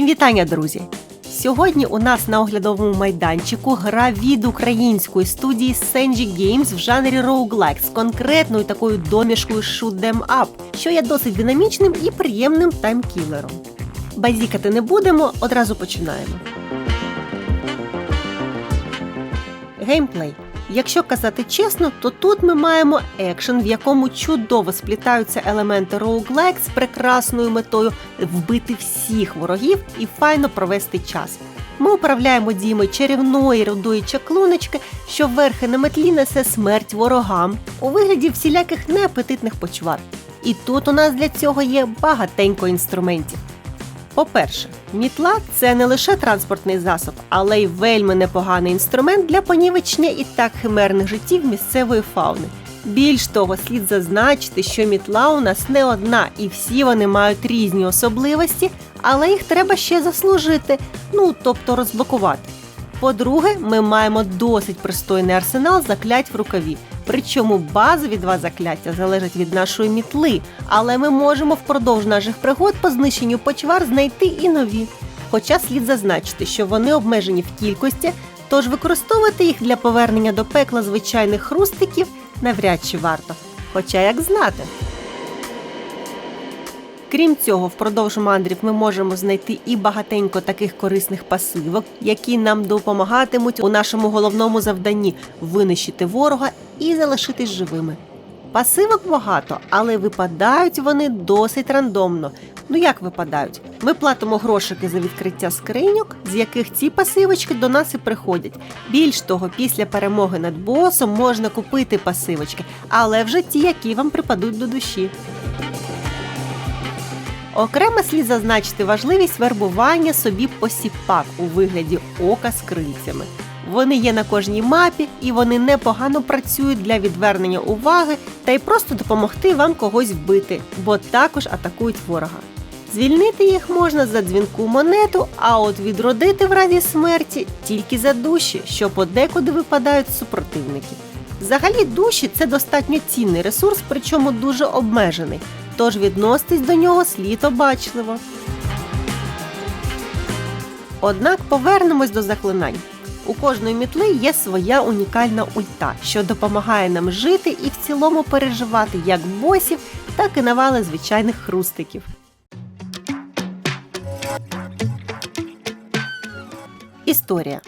Всім вітання, друзі! Сьогодні у нас на оглядовому майданчику гра від української студії Senji Games в жанрі roguelike з конкретною такою домішкою Shoot 'em Up, що є досить динамічним і приємним таймкілером. Базікати не будемо, одразу починаємо. Геймплей. Якщо казати чесно, то тут ми маємо екшен, в якому чудово сплітаються елементи роуглайк з прекрасною метою вбити всіх ворогів і файно провести час. Ми управляємо діями чарівної рудої чаклуночки, що верхи на метлі несе смерть ворогам у вигляді всіляких неапетитних почвар. І тут у нас для цього є багатенько інструментів. По-перше, мітла це не лише транспортний засоб, але й вельми непоганий інструмент для понівечення і так химерних життів місцевої фауни. Більш того, слід зазначити, що мітла у нас не одна, і всі вони мають різні особливості, але їх треба ще заслужити, ну тобто розблокувати. По-друге, ми маємо досить пристойний арсенал заклять в рукаві. Причому базові два закляття залежать від нашої мітли, але ми можемо впродовж наших пригод по знищенню почвар знайти і нові. Хоча слід зазначити, що вони обмежені в кількості, тож використовувати їх для повернення до пекла звичайних хрустиків навряд чи варто. Хоча як знати. Крім цього, впродовж мандрів ми можемо знайти і багатенько таких корисних пасивок, які нам допомагатимуть у нашому головному завданні винищити ворога і залишитись живими. Пасивок багато, але випадають вони досить рандомно. Ну як випадають? Ми платимо грошики за відкриття скриньок, з яких ці пасивочки до нас і приходять. Більш того, після перемоги над босом можна купити пасивочки, але вже ті, які вам припадуть до душі. Окремо слід зазначити важливість вербування собі посіпак у вигляді ока з крильцями. Вони є на кожній мапі і вони непогано працюють для відвернення уваги та й просто допомогти вам когось вбити, бо також атакують ворога. Звільнити їх можна за дзвінку монету, а от відродити в разі смерті тільки за душі, що подекуди випадають з супротивників. Взагалі, душі це достатньо цінний ресурс, причому дуже обмежений тож відноситись до нього слід обачливо. Однак повернемось до заклинань. У кожної мітли є своя унікальна ульта, що допомагає нам жити і в цілому переживати як босів, так і навали звичайних хрустиків. Історія.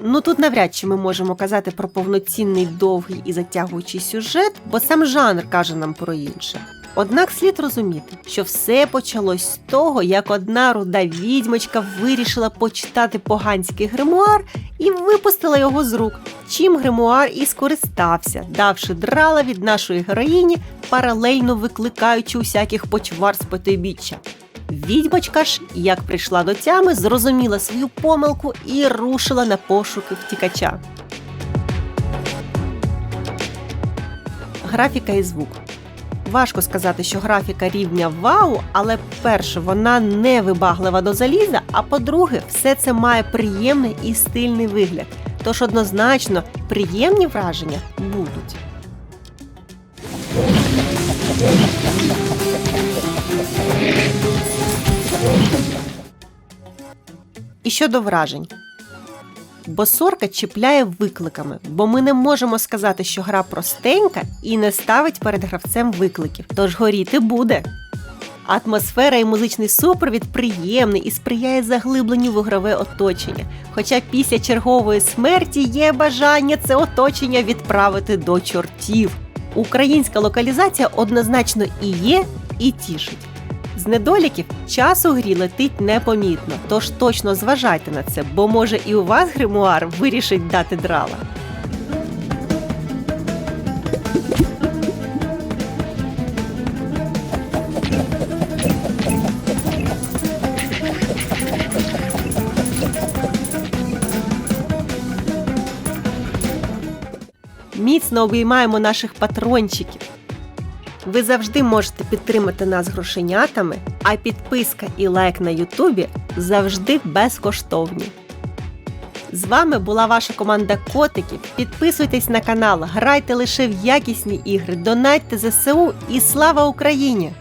Ну тут навряд чи ми можемо казати про повноцінний довгий і затягуючий сюжет, бо сам жанр каже нам про інше. Однак слід розуміти, що все почалось з того, як одна руда відьмочка вирішила почитати поганський гримуар і випустила його з рук. Чим гримуар і скористався, давши драла від нашої героїні, паралельно викликаючи усяких почвар з потойбіччя. Відьмочка ж, як прийшла до тями, зрозуміла свою помилку і рушила на пошуки втікача. Графіка і звук. Важко сказати, що графіка рівня вау, але перше, вона не вибаглива до заліза, а по-друге, все це має приємний і стильний вигляд. Тож однозначно приємні враження будуть. І щодо вражень. Бо сорка чіпляє викликами, бо ми не можемо сказати, що гра простенька і не ставить перед гравцем викликів. Тож горіти буде. Атмосфера і музичний супровід приємний і сприяє заглибленню в ігрове оточення. Хоча після чергової смерті є бажання це оточення відправити до чортів. Українська локалізація однозначно і є, і тішить. Недоліків час у грі летить непомітно, тож точно зважайте на це, бо може і у вас гримуар вирішить дати драла. Міцно обіймаємо наших патрончиків. Ви завжди можете підтримати нас грошенятами, а підписка і лайк на Ютубі завжди безкоштовні. З вами була ваша команда котиків. Підписуйтесь на канал, грайте лише в якісні ігри, донатьте ЗСУ і слава Україні!